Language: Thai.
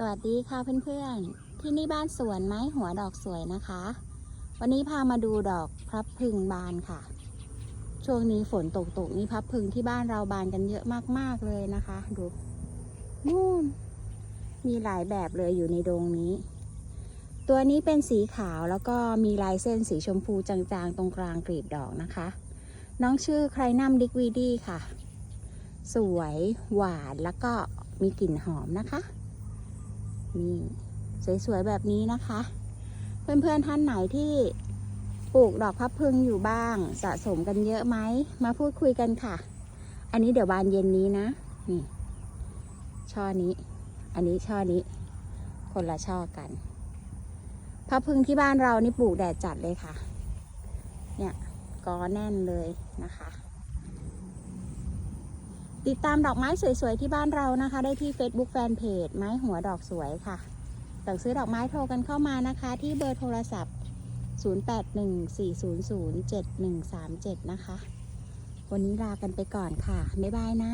สวัสดีค่ะเพื่อนๆ ที่นี่บ้านสวนไม้หัวดอกสวยนะคะ วันนี้พามาดูดอกพลับพึงบานค่ะ ช่วงนี้ฝนตกตกนี่พลับพึงที่บ้านเราบานกันเยอะมากๆเลยนะคะ ดูนู่นมีหลายแบบเลยอยู่ในดงนี้ ตัวนี้เป็นสีขาวแล้วก็มีลายเส้นสีชมพูจางๆ ตรงกลางกลีบดอกนะคะ น้องชื่อใครนัมดิกวีดีค่ะ สวยหวานแล้วก็มีกลิ่นหอมนะคะ นี่สวยๆแบบนี้นะคะ เพื่อนๆท่านไหนที่ปลูกดอกพับพึงอยู่บ้าง สะสมกันเยอะไหมมาพูดคุยกันค่ะ อันนี้เดี๋ยวบานเย็นนี้นะนี่ช่อนี้ อันนี้ช่อนี้ คนละช่อกันพับพึงที่บ้านเรานี่ปลูกแดดจัดเลยค่ะ เนี่ยกอแน่นเลยนะคะ ติดตามดอกไม้สวยๆ ที่บ้านเรานะคะ ได้ที่ Facebook Fanpage ไม้หัวดอกสวยค่ะสั่งซื้อดอกไม้โทรกันเข้ามานะคะ ที่เบอร์โทรศัพท์ 0814007137 นะคะ วันนี้ลากันไปก่อนค่ะ บ๊ายบายนะ